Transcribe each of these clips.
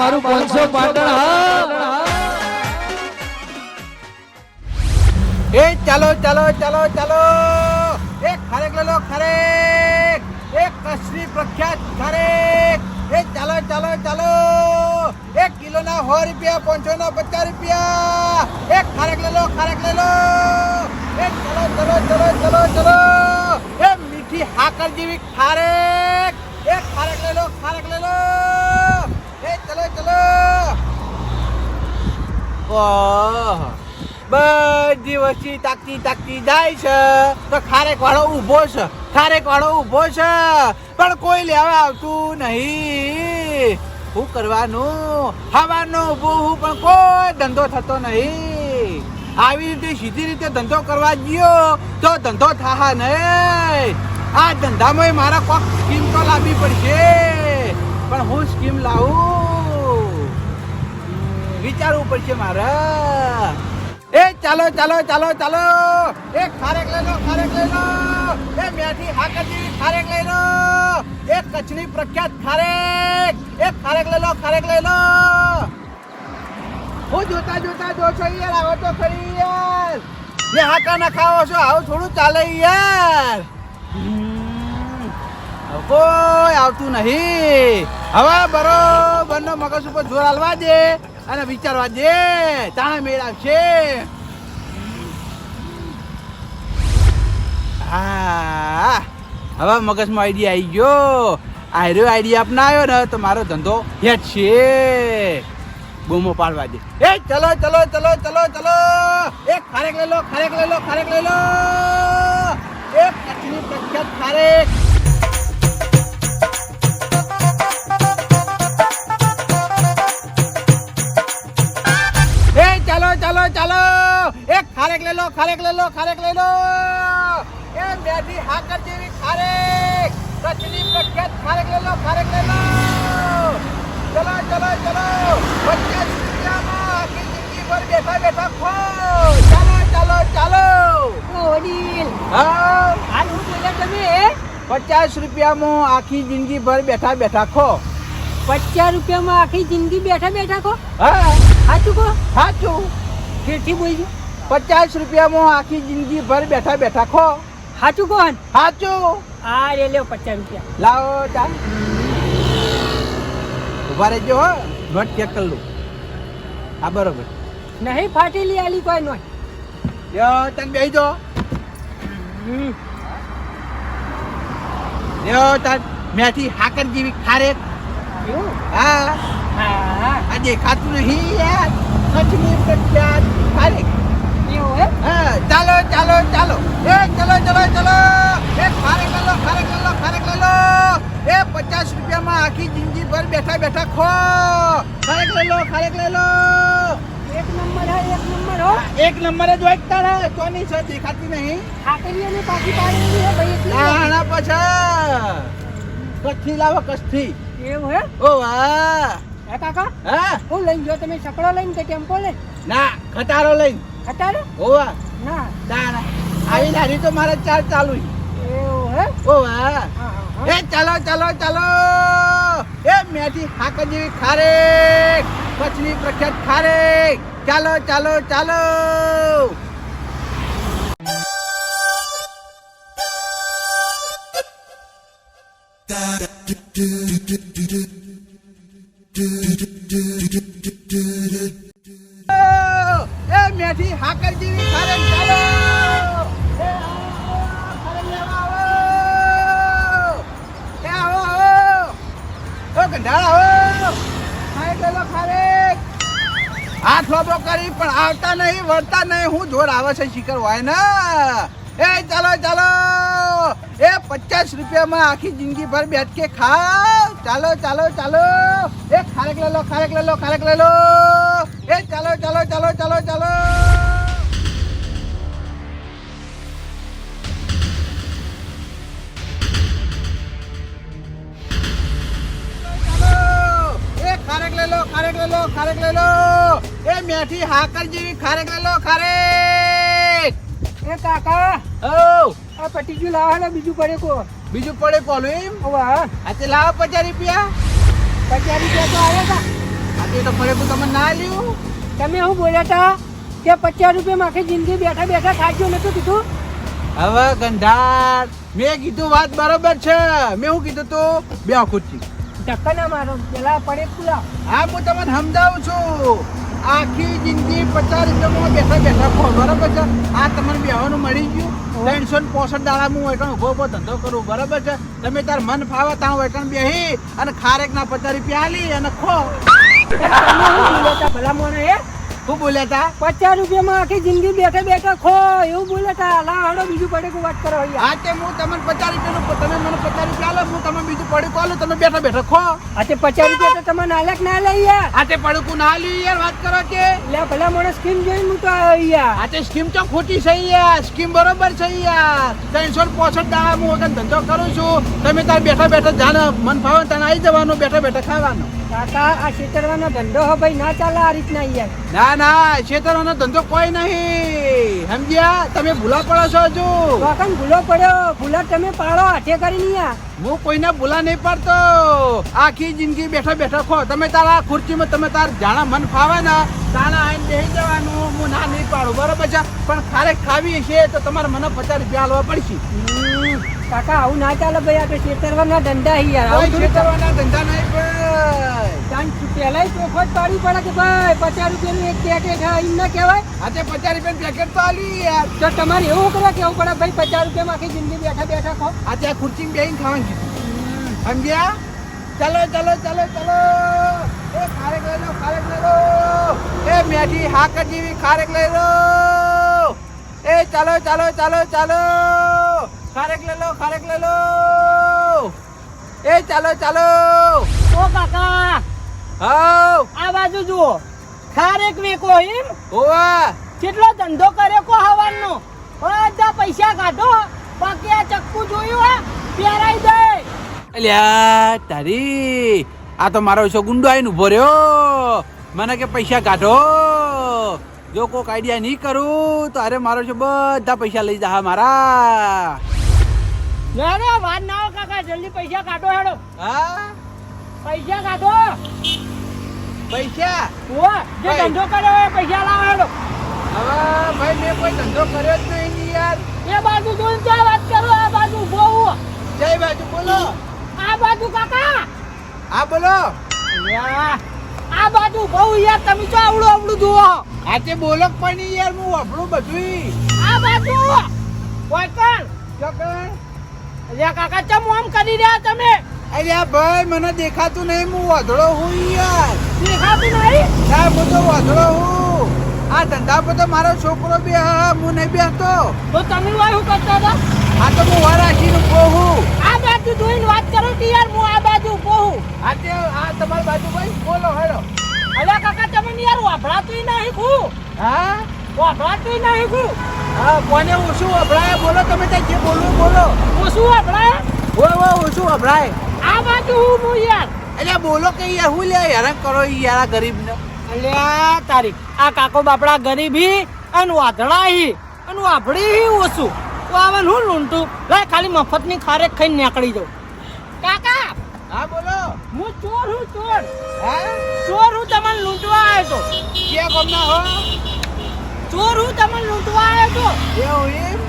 મારું પાંચસો પાટણ એ ચાલો ચાલો ચાલો ચાલો. એ ખરેક લેલો ખારેક. એ કસરી પ્રખ્યાત ખરેક. એ ચાલો ચાલો ચાલો. એક કિલો ના સો રૂપિયા પાંચસો ના પચાસ રૂપિયા. એ ખરેક લેલો લો લેલો એ ચલો ચલો ચલો ચલો ચલો. એ મીઠી હાકર જેવી ખારેક. એ ખારેક લેલો ખારેક લે લો. એ ચલો ચલો. બધી વસ્તી તાકતી તાકતી જાય છે. તો ખારેક વાળો ઊભો છે. ખારેક વાળો ઊભો છે. પણ કોઈ લેવા આવતું નહીં. હું કરવાનું? હવાનો ઊભો હું, પણ કોઈ ધંધો થતો નહીં. આવી રીતે સીધી રીતે ધંધો કરવા ગયો, તો ધંધો થાહા નહીં. આ ધંધામાં મારા કોક સ્કીમ તો લાવવી પડશે. પણ હું સ્કીમ લાવું? વિચારવું પડશે મારે. એ, ચાલો ચાલો ચાલો ચાલો. એ, ખારેક લઈ લો, ખારેક લઈ લો. એ, મેથી હાકરજી, ખારેક લઈ લો. એ, કચ્છની પ્રખ્યાત ખારેક. એ, ખારેક લઈ લો, ખારેક લઈ લો. હું જોતા જોતા જો છો યાર આવો તો ખરી યાર જે હાકા ના ખાવો છો, આવું થોડું ચાલે યાર કોઈ આવતું નહીં. હવે બરોબર મગજ ઉપર જોર હાલવા દે. અને વિચારવા દે. તાણે મેળ આવશે હા. હવે મગજમાં આઈડિયા આવી ગયો. આયરો આઈડિયા અપનાવ્યો ને તો મારો ધંધો હેઠ છે. બૂમો પાડવા દે. એ ચલો ચલો ચલો ચલો ચલો. એક ખારેક લઈ લો, ખારેક લઈ લો, ખારેક લઈ લો. એક કચ્છની પ્રખ્યાત ખારેક. ચાલો ચાલો ચાલો એક ખારેક લઈ લો ખારેક લઈ લો ખારેક લઈ લો એ મેથી હાકર જેવી ખારેક કચ્છની પ્રખ્યાત ખારેક લઈ લો ખારેક લઈ લો ચલો ચલો ચલો પચાસ રૂપિયામાં આખી જિંદગી ભર બેઠા બેઠા ખો ચાલો ચાલો ચાલો વડીલ હા હાલ હું બોલ્યા તમે પચાસ રૂપિયામાં આખી જિંદગી ભર બેઠા બેઠા ખો પચાસ રૂપિયામાં આખી જિંદગી બેઠા બેઠા કહો હા સાચું કહો સાચું ફેરથી બોલજો પચાસ રૂપિયામાં આખી જિંદગી ભર બેઠા બેઠા ખો. સાચું કોણ? સાચું આ રે લ્યો પચાસ રૂપિયા. લાવો ચાલ. ઊભા રહેજો હો. નોટ ચેક કરી લઉં. હા બરોબર. નહીં ફાટેલી આલી કોઈ નોટ લ્યો તને બેહી જો લ્યો તન મેથી હાકર જેવી ખારે. હા. હા. આ દેખાતું નહીં યાર. કચ્છની પ્રખ્યાત એવું હે હા ચાલો ચાલો ચાલો. એ ચલો ચલો ચલો. એ ખારેક કરો લો કરો લઈ લઈ લો એ પચાસ રૂપિયામાં આખી જિંદગી ભર બેઠા બેઠા ખો. ખારેક લઈ લો ખારેક લઈ લો એક નંબર હે એક નંબર હો. એક નંબર જ હોય તારા. કોની છે? દેખાતી નહીં. ખાતરી અને પાછી પાડેલી હે ભાઈ એટલે નાના પાછા. કચ્છી લાવો કચ્છી. એવું હે? ઓ વાહ. હે કાકા? હા. હું લઈને જો તમે સકડો લઈને કે ટેમ્પો લઈને? ના ખટારો લઈ. ખટારો ઓ ના. ના ના આવી નારી તો મારા ચાર ચાલુ એવું હે? ઓ વાહ હા હા. હા એ ચાલો ચાલો ચાલો. એ મેથી હાક જેવી ખારે. કચ્છની પ્રખ્યાત ખારે. ચાલો ચાલો ચાલો. do do do do do do do do do do. કરી, પણ આવતા નહીં, વળતા નહીં. હું જોર આવે છે શિખર હોય ને એ ચાલો ચાલો. એ પચાસ રૂપિયામાં આખી જિંદગી ભર બેઠ કે ખાવ. ચાલો ચાલો ચાલો. એ ખારેક લેલો ખારેક લેલો ખારેક લેલો લો. એ ચાલો ચાલો ચાલો ચાલો ચાલો. ખારેક લઈ લો ખારેક લઈ લો ખારેક લઈ લો. એ મેઠી હાકર જેવી ખારેક લઈ લો ખારેક. એ કાકા. ઓ આ પટી લાવો ને બીજું પડે કો. બીજું પડે કોલું એમ? વાહ આ તે લાવો પચાસ રૂપિયા. પચાસ રૂપિયા તો આવ્યા હતા આજે તો પડે તમને ના લ્યું. તમે હું બોલ્યા હતા કે પચાસ રૂપિયા માખી જિંદગી બેઠા બેઠા ખાજો નતું કીધું. હવે ગંધાર મેં કીધું વાત બરોબર છે. મેં હું કીધું તો? બે ખુરચી ધક્કા ના મારો પેલા પડે ખુલા હા હું તમને સમજાવું છું. આખી જિંદગી પચાસ રૂપિયામાં બેઠા બેઠા ખો બરાબર છે? આ તમને બેહવાનું મળી ગયું. ત્રણસો ને પોસઠ દાડા હું વૈકણ ઊભો ઊભો ધંધો કરું બરાબર છે? તમે તાર મન ફાવે ત્યાં વૈકણ બેહી અને ખારેક ના પચાસ રૂપિયા આલી અને ખો. તમે ભલા તા પચાસ રૂપિયામાં આખી જિંદગી બેઠા બેઠા ખો એવું બોલ્યા હતા લા બીજું પડે વાત કરો હા તે હું તમને પચાસ રૂપિયાનું તમે મને પચાસ રૂપિયા હું તમે બીજું પડ્યું આલો તમે બેઠા બેઠા ખો આ તે પચાસ રૂપિયા તો તમે નાલક ના લઈ યાર તે પડકું ના લ્યું વાત કરો કે ભલા મોણે સ્કીમ જોઈને હું તો આવ્યો તે સ્કીમ તો ખોટી છે યાર સ્કીમ બરોબર છે યાર ત્રણસો પોસઠ દાડા હું વગર ધંધો કરું છું તમે તાર બેઠા બેઠા જાણે મન ફાવે તને આવી જવાનું, બેઠા બેઠા ખાવાનું. કાકા આ છેતરવાનો ધંધો હો ભાઈ ના ચાલે આ રીતના યાર. ના ના છેતરવાનો ધંધો કોઈ નહીં. સમજ્યા? તમે ભૂલા પડો છો હજુ. વાકન ભૂલો પડ્યો. ભૂલા તમે પાડો હાથે કરીને યાર. હું કોઈને ભૂલા નહીં પડતો. આખી જિંદગી બેઠા બેઠા ખો. તમે તારા ખુરચીમાં તમે તાર જાણા મન ફાવે ને તારા બેસી જવાનું. હું ના નહીં પાડું બરોબર છે? પણ ખારેક ખાવી છે તો તમારે મને પચાસ રૂપિયા આલવા પડશે. કાકા આવું ના ચાલે ભાઈ આ તો છેતરવાના ધંધા હી યાર આવું છેતરવાના ધંધા નહીં ભાઈ. ચાંદ પહેલા ચોખવટ પાડવી પડે કે ભાઈ પચાસ રૂપિયાનું એક પેકેટ હા એમ ના કહેવાય. આ તે પચાસ રૂપિયાનું પેકેટ તો આલી યાર. તો તમારે એવું કરવા કેવું પડે ભાઈ પચાસ રૂપિયામાં આખી જિંદગી બેઠા બેઠા ખાઓ આ ત્યાં ખુરચીમાં બેહીને ખાવાની. સમજ્યા? ચલો ચલો ચલો ચલો. એ ખારેક લઈ લો ખારેક લઈ લો. એ મેઠી હાકર જેવી ખારેક લઈ લો. એ ચાલો ચાલો ચાલો ચાલો. ખારેક લઈ લો ખારેક લઈ લો. એ ચાલો ચાલો. ઓ કાકા હાવ આ બાજુ જુઓ. ખારેક વેકો એમ. ઓવા કેટલો ધંધો કર્યો કો હવાનો બધા પૈસા કાઢો. બાકી આ ચક્કુ જોયું હા? પહેરાઈ દે. અલ્યા તારી. આ તો મારો છો ગુંડો આવીને ઊભો રહ્યો. મને કે પૈસા કાઢો. જો કોક આઈડિયા નહીં કરું તો અરે મારો છો બધા પૈસા લઈ જા મારા. ના ના વાત ના હો કાકા જલ્દી પૈસા કાઢો હેડો. હા? પૈસા કાઢો. પૈસા? ઓ જે ધંધો કર્યો એ પૈસા લાવો હેડો. હવે ભાઈ મેં કોઈ ધંધો કર્યો જ નહીં યાર. એ બાજુ જોઈને તો વાત કરો આ બાજુ ઊભો હું. જય બાજુ બોલો. આ બાજુ કાકા. હા બોલો. આ બાજુ બહુ યાર તમે તો આવડું આવડું જુઓ? આજે બોલો જ પણ યાર હું આપણું બધું આ બાજુ. વળકણ ચોકન અલ્યા કાકા ચમ આમ કરી રહ્યા તમે? અલ્યા ભાઈ મને દેખાતું નહીં હું વાધળો હું યાર. દેખાતું નહીં? ના હું તો વાધળો હું. આ ધંધા પર તો મારો છોકરો બે હા હું નહીં બેસતો. તો તમે વાય શું કરતા હતા? આ તો હું વાર રાખીને ઊભો હું. આ બાજુ જોઈને વાત કરો કે યાર હું આ બાજુ ઊભો હું. તે આ તમારી બાજુ ભાઈ બોલો હેડો અલ્યા કાકા તમે યાર વાભળાતું નહીં હું હા? વાભળાતું નહીં ખું હા કોને ઓછું અભડાય? બોલો તમે ત્યાં જે બોલવું બોલો. ઓછું શું હોય ઓ ઓછું અભડાય? આ બાજુ હું હું યાર. એટલે બોલો કે યાર હું લે હેરાન કરો યાર આ ગરીબને. અલ્યા તારી આ કાકો બાપડા ગરીબી અને વાધળાહી અને વાભળી ઓછું. તો આવે હું લૂંટું. લે ખાલી મફતની ખારેક ખાઈને નીકળી જાઉં. કાકા! હા બોલો. હું ચોર હું ચોર. હે? ચોર હું તમને લૂંટવા આવ્યો તો. જે ગમના હો. ચોર હું તમને લૂંટવા આવ્યો તો એવું એમ?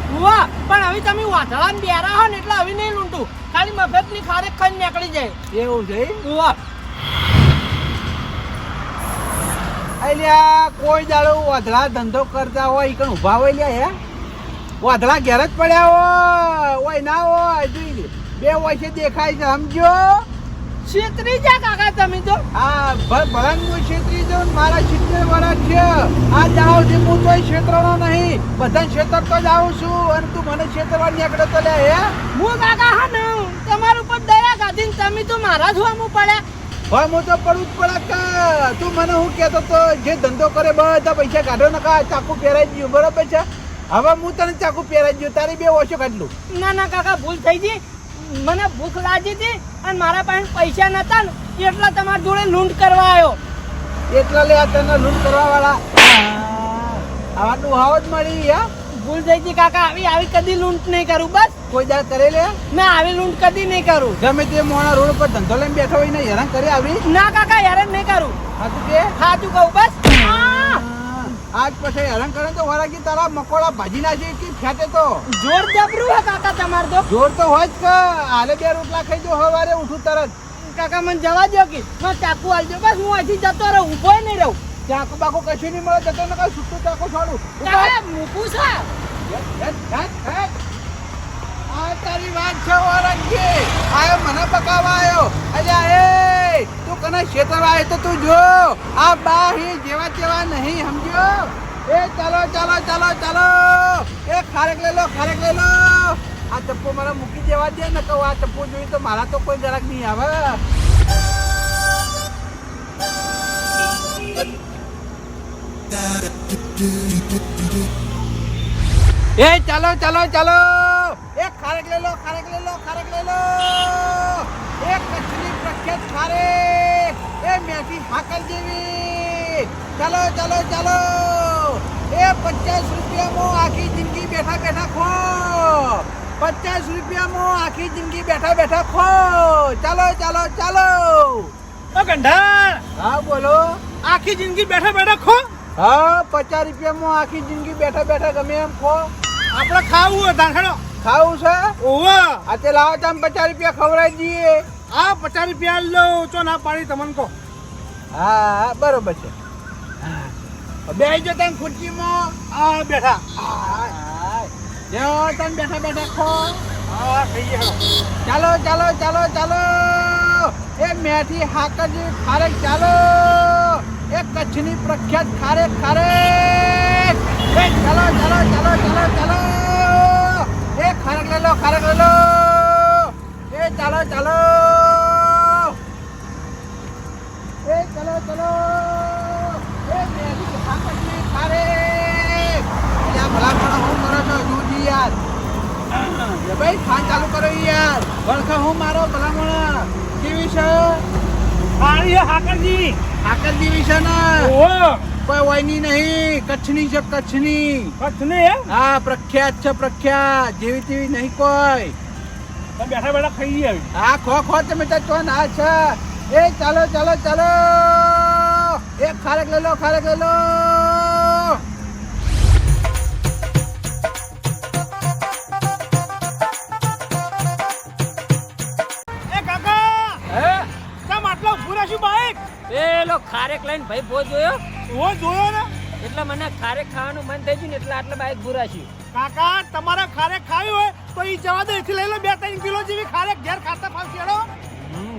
પણ હવે તમે વાધળાને બેરા હો ને એટલે હવે નહીં લૂંટું. ખાલી મફતની ખારેક ખાઈ નીકળી જાય. એવું છે? હુઆ અલ્યા કોઈ દાડો વાધળા ધંધો કરતા હોય એ કણ ઊભા હોય લ્યા હે? વાધળા ઘેર જ પડ્યા હોય ના હોય જોઈ બે હોય છે દેખાય છે સમજો. છેતરી જા કાકા તમે તો. હું છેતરી જાઉં મારા સિત્તેર વર્ષ છે આ જાઉં છું હું તોય છેતરવાનો નહીં. બધા છેતરતો તો જાઉં છું. અને તું મને છેતરવા નીકળે તો લે હે? હું કાકા હા ને તમારા ઉપર દયા કાઢીને તમે તો મારા જ હોમું પડ્યા હવે હું તો પડું જ પડે કે તું મને હું કહેતો તો જે ધંધો કરે બધા પૈસા કાઢો ને કા ચાકુ પહેરાઈ ગયું. બરોબર છે? હવે હું તને ચાકુ પહેરાઈ ગયું. તારી બે ઓછો કાઢલું ના ના કાકા ભૂલ થઈ ગઈ. મને ભૂખ લાગી હતી અને મારા પાસે પૈસા નતા ને એટલે તમારા જોડે લૂંટ કરવા આવ્યો. એટલા લે આ તને લૂંટ કરવા વાળા આવા ડુહાઓ જ મળી યા ભૂલ થઈ ગઈ કાકા આવી આવી કદી લૂંટ નહીં કરું બસ. કોઈ દાળ કરે લે. મેં આવી લૂંટ કદી નહીં કરું. ગમે તે મોણા રોડ પર ધંધો લઈને બેઠો હોય ને હેરાન કરી આવી? ના કાકા હેરાન નહીં કરું. સાચું કે? સાચું કહું બસ. આ! આજ પછી હેરાન કરે તો વરાગી તારા મકોડા ભાજી નાખી કે ફેટે તો? જોર જબરું હે કાકા તમાર તો. જોર તો હોય જ કે આલે બે રોટલા ખાઈ જો હવારે ઉઠું તરત. કાકા મને જવા દો કે. મને ચાકુ આલજો. બસ હું અહીંથી જતો રહું ઊભો નહીં રહું. ચાકુ બાકુ કશું નહીં મળે જતો ને કઈ છૂટું ચાકુ છોડું. મૂકું છે. તારી વાત છે, ઓરંગી. આયો, મને બકાવા આયો. અલ્યા, એ, તું કને ક્ષેત્ર આય તો તું જો. આ બાહી જેવા તેવા નહીં, સમજ્યો? એ, ચાલો ચાલો ચાલો ચાલો. એ, ખારેક લઈ લો, ખારેક લઈ લો. આ ચપ્પુ મારા મૂકી દેવા દે ને કહું આ ચપ્પુ જોઈ તો મારા તો કોઈ જરાક નહીં આવે. એ, ચાલો ચાલો ચાલો. એક ખારેક લઈ લો ખારેક લઈ લો ખારેક લઈ લો. એક કચ્છની પ્રખ્યાત ખારેક. એ મેથી હાકર જેવી. ચાલો ચાલો ચાલો. એ પચાસ રૂપિયામાં આખી જિંદગી બેઠા બેઠા ખો. પચાસ રૂપિયામાં આખી જિંદગી બેઠા બેઠા ખો. ચાલો ચાલો ચાલો. ઓ ગંઢા હા બોલો. આખી જિંદગી બેઠા બેઠા ખો? હા પચાસ રૂપિયામાં આખી જિંદગી બેઠા બેઠા ગમે એમ ખો. આપણે ખાવું હોય દાખલો ખાવું છે? ઓવા આ તે લાવો તમે પચાસ રૂપિયા ખવડાવી દઈએ. આ પચાસ રૂપિયા લો ચો ના પાડી તમને કહો. હા બરોબર છે. બે જો તમે ખુરશીમાં. આ બેઠા. જો તમે બેઠા બેઠા ખો. ચાલો ચાલો ચાલો ચાલો. એ મેથી હાકર જેવી ખારેક ચાલો. એ કચ્છની પ્રખ્યાત ખારેક ખારેક ચાલો ચાલો ચાલો ચાલો ચાલો. ખારેક લઈ લો ખારક લઈ લો. એ ચાલો ચાલો એ ચાલો ચાલો એ મેથી હાકર જેવી ખારેક ત્યાં ભલા પણ હું કરો છો જોજી યાર એ ભાઈ ફાન ચાલુ કરો યાર વળખા હું મારો ભલામણ કેવી છે પાણી હાકરજી આકર જેવી છે ને ઓવો કોઈ નહીં કચ્છની છે કચ્છની. કચ્છ ને એમ હા પ્રખ્યાત છે પ્રખ્યાત. જેવી તેવી નહીં કોઈ. બેઠા બેઠા ખાઈ આવી. હા ખો ખો તમે તો તો ના છે. એ ચાલો ચાલો ચાલો. એક ખારેક લઈ લો ખારેક લઈ લો. એ કાકા! હે? આટલા ઉભું બાઈક? પેલો ખારેક લઈને ભાઈ ભો જોયો. ઓ જોયો ને? એટલે મને ખારેક ખાવાનું મન થઈ ગયું ને એટલે આટલા બાઈક ભૂરાશી કાકા તમારે ખારેક ખાવી હોય તો ઈ જવા દે એથી લઈ લો બે ત્રણ કિલો જેવી ખારેક ઘેર ખાતા ફાવશે હેડો.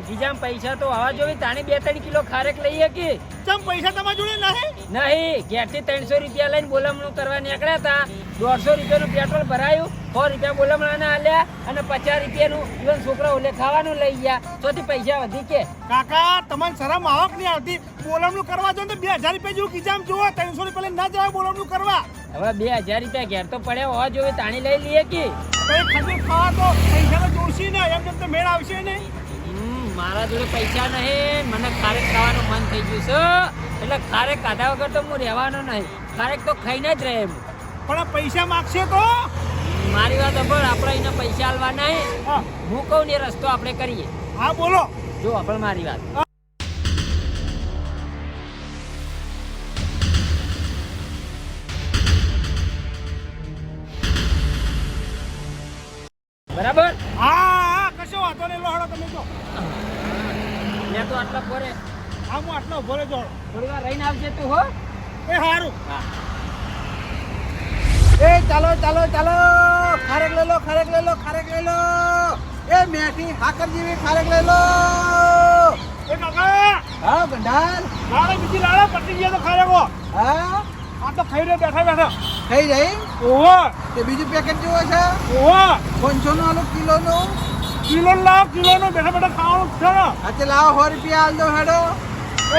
બીજા પૈસા તો હવા જોવી તાણી બે ત્રણ કિલો ખારેક લઈએ કે ચમ પૈસા તમારા જોડે નહીં? નહીં ઘેરથી ત્રણસો રૂપિયા લઈને બોલામણું કરવા નીકળ્યા હતા. દોઢસો રૂપિયાનું પેટ્રોલ ભરાયું. સો રૂપિયા બોલમણાને આલ્યા અને પચાસ રૂપિયાનું ઇવન છોકરા ઓલે ખાવાનું લઈ ગયા. ચોથી પૈસા વધી કે. કાકા તમને શરમ આવક નહીં આવતી. બોલમણું કરવા જો ને તો બે હજાર રૂપિયા જેવું કિજામ જોવો ત્રણસો રૂપિયા લઈને ના જવાય બોલમણું કરવા. હવે બે હજાર રૂપિયા ઘેર તો પડ્યા હોવા જોઈએ તાણી લઈ લઈએ કે? તો ખજૂર ખાવા તો પૈસા તો જોશી ને એમ જેમ તો મેળ આવશે નહીં મારા જોડે પૈસા નહીં મને ખારેક ખાવાનું મન થઈ ગયું છે. એટલે ખારેક ખાધા વગર તો હું રહેવાનો નહીં. ખારેક તો ખાઈને જ રહે એમ. પણ પૈસા માગશે તો? મારી વાત પણ આપણે એને પૈસા આલવા નહીં હા. હું કહું ને રસ્તો આપણે કરીએ. હા બોલો. જો આપણે મારી વાત. બરાબર? હા હા કશો વાંધો નહીં. લો હેડો તમે જો. મેં તો આટલા ભરે હા હું આટલો ભરે જોડો થોડી વાર રહીને આવજે તું હો. એ સારું હા. એ ચાલો ચાલો ચાલો. ખારેક લઈ લો ખારેક લઈ લો ખારેક લઈ લો. એ મેઠી હાકર જેવી ખારેક લઈ લો. એ કાકા હા ભંડાર લાડો બીજી લાડો પટી ગયા તો ખારેકો હા? આ તો ખાઈ રહ્યો બેઠા બેઠા. થઈ રહી? ઓહો. તે બીજું પેકેટ જેવો છે? ઓહો. પાંચસો નો આલો કિલો નો કિલો લાવ કિલો નો બેઠા બેઠા ખાવાનું છે ને. આ તે લાવો સો રૂપિયા આલ દો હેડો.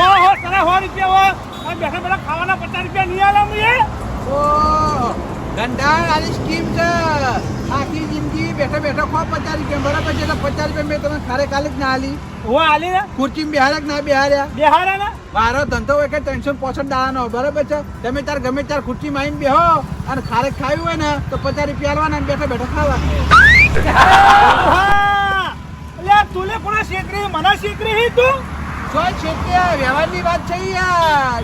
ઓહો તને સો રૂપિયા હો બેઠા બેઠા ખાવાના પચાસ રૂપિયા નહીં આલે અમે ઓ ગંડાળ આની સ્કીમ છે. આખી જિંદગી બેઠા બેઠા ખો પચાસ રૂપિયા. બરાબર છે પચાસ રૂપિયા મેં તમે ખારે કાલે જ ના આલી. હું આલી ને? ખુરચી બિહાર્યા ના બિહાર્યા બિહાર્યા ને? મારો ધંધો હોય કે ત્રણસો પોસઠ દાડાનો બરાબર છે? તમે તાર ગમે તાર ખુરચી માં બેહો અને ખારે ખાવી હોય ને તો પચાસ રૂપિયા આલવાના બેઠા બેઠા ખાવા તુલે કોના શેકરી? મને શેકરી હી તું? જો છે વ્યવહારની વાત છે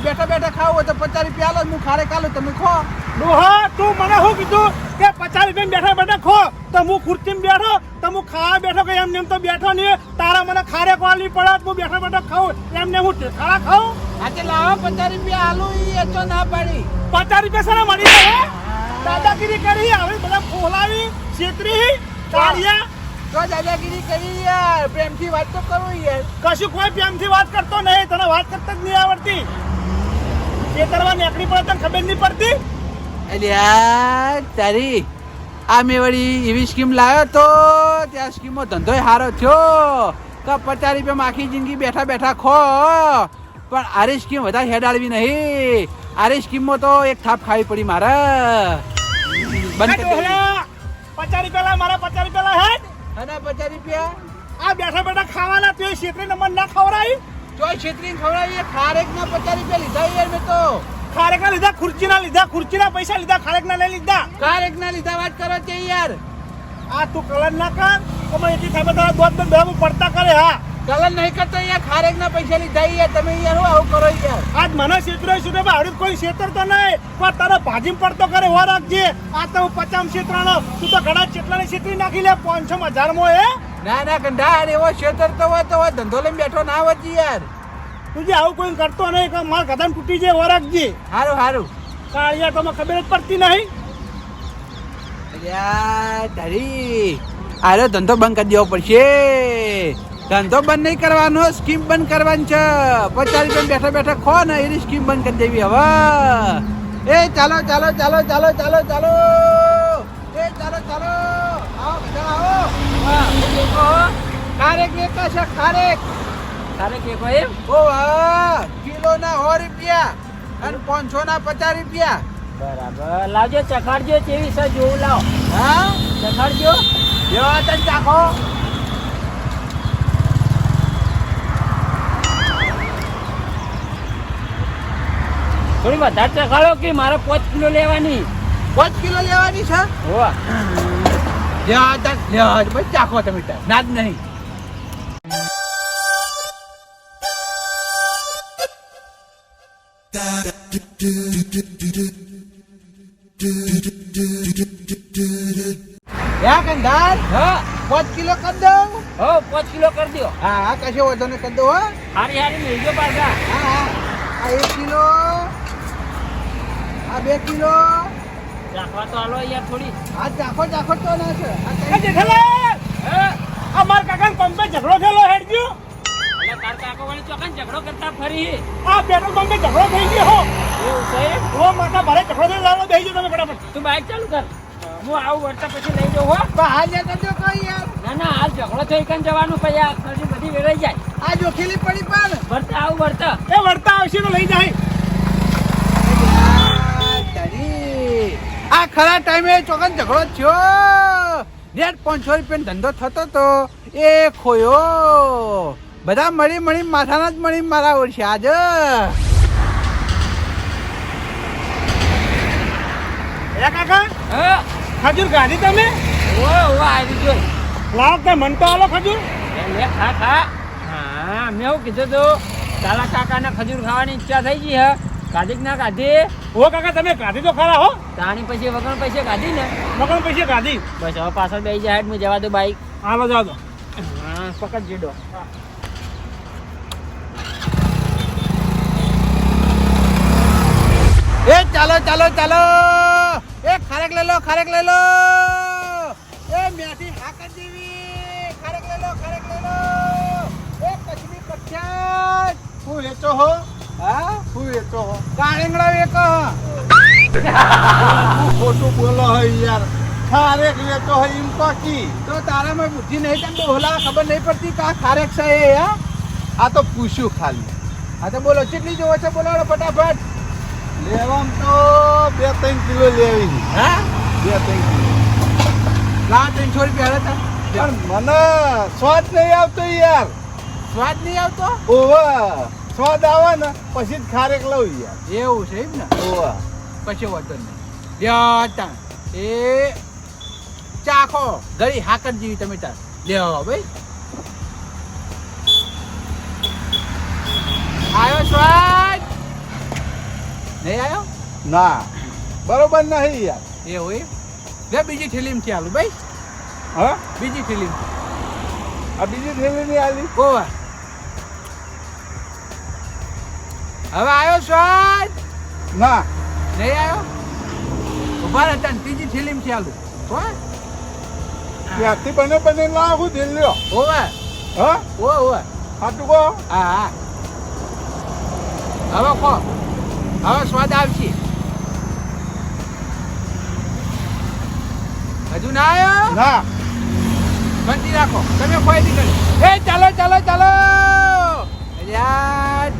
બેઠા બેઠા ખાવું હોય તો પચાસ રૂપિયા આલો હું ખારે કાલો તમે ખો. ડોહા તું મને શું કીધું? કે પચાસ રૂપિયા બેઠા બેઠા ખો. તો હું ખુરચીમાં બેઠો તો હું ખાવા બેઠો કે એમ તો બેઠો નહીં. તારા મને ખારે કોવાની પડે હું બેઠા બેઠા ખાઉં. એમને હું ઠેકાણા ખાઉં? આજે લાવો પચાસ રૂપિયા આલુ એ તો ના પાડી. પચાસ રૂપિયા સારા મળી જાય દાદાગીરી કરી આવી બધા ફોલાવી છેતરી કાઢ્યા તો દાદાગીરી કરી યાર પ્રેમથી વાત તો કરો યાર. કશું કોઈ પ્રેમથી વાત કરતો નહીં તને વાત કરતા જ નહીં આવડતી. ખેતરમાં નેકડી પડે તને ખબર નહીં પડતી? અલ્યા તારી આ મેં વળી એવી સ્કીમ લાવ્યો તો ત્યાં સ્કીમો ધંધો સારો થયો. તો પચાસ રૂપિયામાં આખી જિંદગી બેઠા બેઠા ખો. પણ આરી સ્કીમ વધારે હેડાડવી નહીં. આરી સ્કીમમાં તો એક થાપ ખાવી પડી મારે. બંધ પચાસ રૂપિયા મારા પચાસ રૂપિયા હે. અને પચાસ રૂપિયા? આ બેઠા બેઠા ખાવાના તું શેતરી નંબર ના ખવડાવી. તો છેતરીને ખવડાવીએ ખારેક ના પચાસ રૂપિયા લીધા યાર મેં તો. ખારેકના લીધા ખુરચીના લીધા ખુરચીના પૈસા લીધા ખારેકના લઈ લીધા. ખારેક ના લીધા વાત કરો છે યાર. આ તું કલર ના કર તો એથી એટલી ખબર તારા દોત બે બેવું પડતા કરે હા. કલર નહીં કરતો યાર ખારેક ના પૈસા લીધા યાર તમે યાર હું આવું કરો યાર? આજ મને શેતરો સુધી આવડે કોઈ શેતરતો નહીં પણ તારો ભાજી પડતો કરે હો રાખજે. આ તો હું પચામ શેતરાનો તું તો ઘણા ચેટલાને શેતરી નાખી લે પાંચસો હજાર એ ના ના કંઢાર એવો હોય તો હોય ધંધો લઈને બેઠો ના હોત યાર. તું આવું કોઈ કરતો નહીં કે મારા ગધન તૂટી જાય હો રાખજે હારું હારું. કાળિયા તો મને ખબર જ પડતી નહીં. અલ્યા તારી. ધંધો બંધ કરી દેવો પડશે. ધંધો બંધ નહીં કરવાનો સ્કીમ બંધ કરવાની છે. પચાસ રૂપિયા બેઠા બેઠા ખો ને એની સ્કીમ બંધ કરી દેવી હવે. એ ચાલો ચાલો ચાલો ચાલો ચાલો ચાલો. એ ચાલો ચાલો. આવો બધા આવો. ખારેક છે ખારેક તારે કે એમ? ઓ વાહ કિલો ના સો રૂપિયા અને પાંચસો ના પચાસ રૂપિયા. બરાબર. લાવજો ચખાડજો તેવી છે જોવું લાવ. હા? ચખાડજો. જેવા તને ચાખો થોડી વધારે ચખાડો કે મારે પાંચ કિલો લેવાની? પાંચ કિલો લેવાની છે? હોવા. જ્યાં તને લ્યો ચાખો તમે તાર. ના જ નહીં. યા કંદાર હા પાંચ કિલો કરી દઉં હો પાંચ કિલો કરી દો. હા હા કશો વાંધો નહીં કરી દઉં હો. હારી હારી મેળજો પાછા. હા હા. આ એક કિલો. આ બે કિલો. ચાખવા તો હાલો યાર થોડી. આ ચાખો ચાખો તો ના છે. આ હા? આ મારા કાકાને પંપે ઝઘડો થયેલો હેડજો એટલે તાર કાકો વાળી ચોકન ઝઘડો કરતા ફરી. આ પેટ્રોલ પંપે ઝઘડો થઈ ગયો હો. એવું છે? ઓ માતા ઝઘડો થયેલો લાવો તમે ફટાફટ. તું બાઈક ચાલુ કર. હું આવું વળતા પછી લઈ જાઉં હો. હાલ જતા જો કોઈ યાર. ના ના હાલ ઝઘડો થઈ કન જવાનું પછી આ બધી વેરાઈ જાય. આ જોખેલી પડી પણ. વળતા આવું વળતા એ વળતા આવશે તો લઈ જાય. આ ખરા ટાઈમે ચોકન ઝઘડો થયો. નેટ પાંચસો રૂપિયાનો ધંધો થતો તો એ ખોયો. બધા મળી મળી માથાના જ મળી મારા ઓળશે આજે એ કાકા હા? ખજૂર ગાધી તમે? ઓ ઓ આવી જોઈ લાવ કે મન તો આલો ખજૂર. લે ખા ખા. હા મેં એવું કીધું તું તારા કાકાને ખજૂર ખાવાની ઈચ્છા થઈ ગઈ હે. કાઢી ના કાઢી ઓ કાકા તમે ગાધી તો ખરા હો. તાણી પછી વગર પૈસે કાઢી ને? વગણ પૈસે કાઢી બસ હવે પાછળ બેસી જાય હું જવા દો બાઈક. હાલો જાઓ દો હા પકડ જીડો. એ ચાલો ચાલો ચાલો. ખારેક લઈ લો ખારેક લઈ લો. એ મેથી હાકર જેવી. ખારેક લઈ લો ખારેક લઈ લો. એ કચ્છની પઠિયાર હું વેચો હો. હા? હું. વેચો હો. કાળીંગડા વેકો ખોટું બોલો હે યાર. ખારેક વેચો હે ઇમ પાકી તો તારામાં બુદ્ધિ નહીં તને ડોહલા ખબર નહીં પડતી કા ખારેક છે એ હા? આ તો પૂછ્યું ખાલી. હા તો બોલો કેટલી જોવો છે બોલો ફટાફટ. લેવામ તો બે ત્રણ કિલો લેવી હા? બે ત્રણ કિલો. લા ત્રણસો રૂપિયા હતા પણ મને સ્વાદ નહીં આવતો યાર. સ્વાદ નહીં આવતો? ઓવા સ્વાદ આવે ને પછી જ ખારેક લઉં યાર. એવું છે એમ ને? ઓવા. પછી વાંધો નહીં. ત્યાં એ ચાખો. ગળી હાકર જેવી તમે તાર લેવા ભાઈ. આયો સ્વાદ? નહીં આવ્યો ના. બરોબર નહીં યાર. એવું એમ? લે બીજી થેલીમ ચાલુ ભાઈ? હા? બીજી થેલીમ આ બીજી થેલી નહીં આલી ઓવા. હવે આવ્યો સ્વાદ? ના. નહીં આવ્યો ઊભા હતા ને ત્રીજી થેલીમ ચાલુ હો ત્યાંથી બને બને લાવું દિલ્હી ઓવા. હા? ઓ ઓવા. હાટું કહો. હા હા. હવે કહો. હવે સ્વાદ આવશે. હજુ ના આવ્યો? ના. બંધી રાખો. તમે કોઈ નહીં એ ચાલો ચાલો ચાલો.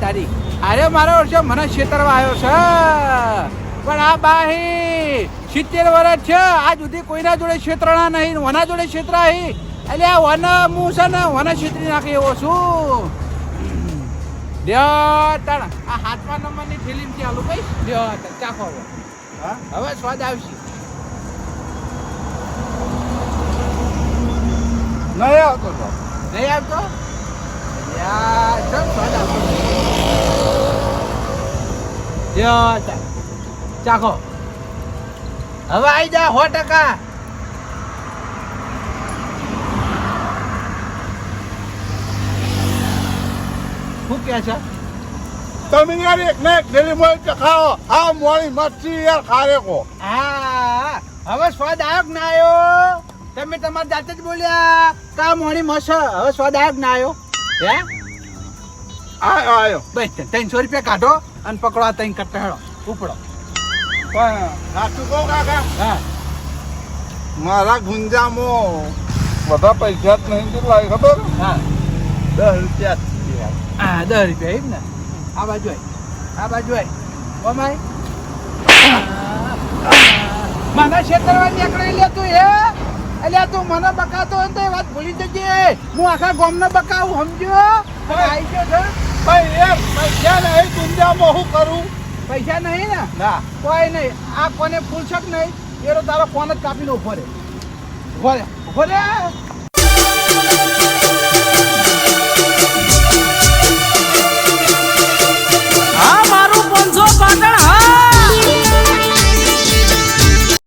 તારી. અરે મારો વર્ષો મને છેતરવા આવ્યો છે. પણ આ બાહી સિત્તેર વર્ષ છે. આ સુધી કોઈના જોડે છેતરણા નહીં વના જોડે છેતરાહી આ વન હું છે ને વન છેતરી નાખી એવો છું. લ્યો તાણ આ હાથમા નંબરની ફિલ્મ ચાલુ ભાઈ લ્યો તાણ, ચાખો હવે. હા? હવે સ્વાદ આવશે. નહીં આવતો તો. નહીં આવતો? સ્વાદ આવતો લ્યો તાણ, ચાખો. હવે આવી જા સો ટકા. શું કે છે? તમે યાર એક ને એક મળી તો ખાઓ. આ મોડી મચ્છી યાર ખારેકો હા હવે સ્વાદ આવ્યો ના આવ્યો? તમે તમારી જાતે જ બોલ્યા કા મોળી મસ હવે સ્વાદ આવ્યો ના આવ્યો? હે? આયો આયો બસ ત્રણસો રૂપિયા કાઢો અને પકડો આ ત્રણ કટ્ટા હેડો. ઉપડો. પણ સાચું કહું કાકા. હા. મારા ગુંજામાં બધા પૈસા જ નહીં કેટલા ખબર? હા. દસ રૂપિયા. યાર. હા દસ રૂપિયા એમ ને? આ બાજુ આય આ બાજુ આય ઓમાય મને છેતરવા નીકળી લે તું હે? એટલે તું મને બકાતો હોય ને તો એ વાત ભૂલી જજે. હું આખા ગામને બકાવું સમજો હવે આઈ ગયો છે? ભાઈ પૈસા નહીં ગુંજામાં હું કરું? પૈસા નહીં ને? ના. કોઈ નહીં. આ કોને ફૂલશક નહીં? એરો તારો ફોન જ કાપીને ઊભો રે. ઊભો રે. ઊભો રે?